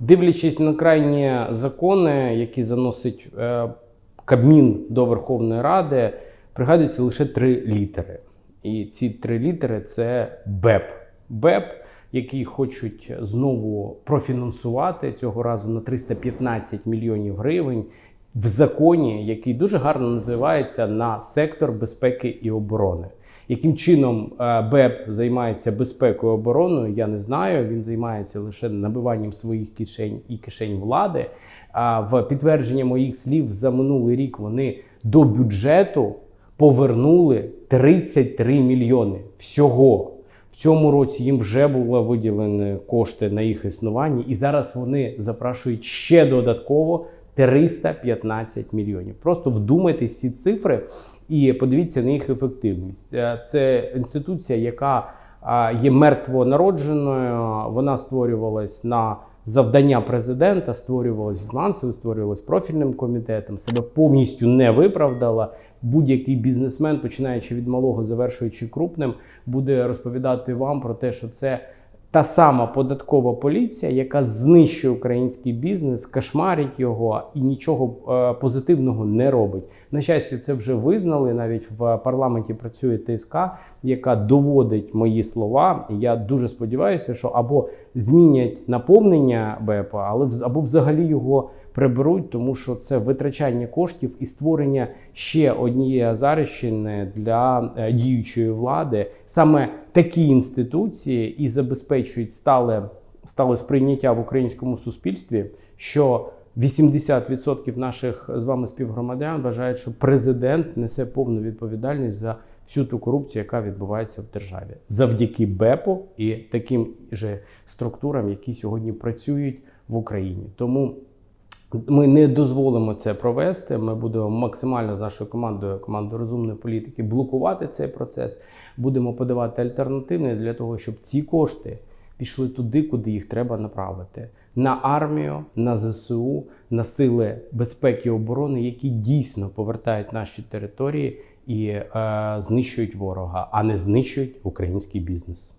Дивлячись на крайні закони, які заносить е, Кабмін до Верховної Ради, пригадуються лише три літери. І ці три літери це БЕП. БЕП, який хочуть знову профінансувати цього разу на 315 мільйонів гривень в законі, який дуже гарно називається на сектор безпеки і оборони. Яким чином е, БЕП займається безпекою обороною, я не знаю. Він займається лише набиванням своїх кишень і кишень влади. А в підтвердження моїх слів за минулий рік вони до бюджету повернули 33 мільйони всього. В цьому році їм вже було виділені кошти на їх існування, і зараз вони запрашують ще додатково 315 мільйонів. Просто вдумайтесь ці цифри і подивіться на їх ефективність. Е, Це інституція, яка а, є мертвонародженою. Вона створювалась на завдання президента, створювалась Гетманцевою, створювалась профільним комітетом, себе повністю не виправдала. Будь-який бізнесмен, починаючи від малого, завершуючи крупним, буде розповідати вам про те, що це та сама податкова поліція, яка знищує український бізнес, кошмарить його і нічого е, позитивного не робить. На щастя, це вже визнали. Навіть в парламенті працює ТСК, яка доводить мої слова. Я дуже сподіваюся, що або змінять наповнення БЕПа, але або взагалі його приберуть, тому що це витрачання коштів і створення ще однієї азарищини для е, діючої влади. Саме такі інституції і забезпечують стале, стале сприйняття в українському суспільстві, що 80% наших з вами співгромадян вважають, що президент несе повну відповідальність за всю ту корупцію, яка відбувається в державі, завдяки БЕПу і таким же структурам, які сьогодні працюють в Україні. Тому ми не дозволимо це провести. Ми будемо максимально з нашою командою, командою розумної політики, блокувати цей процес. Будемо подавати альтернативні для того, щоб ці кошти пішли туди, куди їх треба направити: на армію, на ЗСУ, на сили безпеки і оборони, які дійсно повертають наші території і е, знищують ворога, а не знищують український бізнес.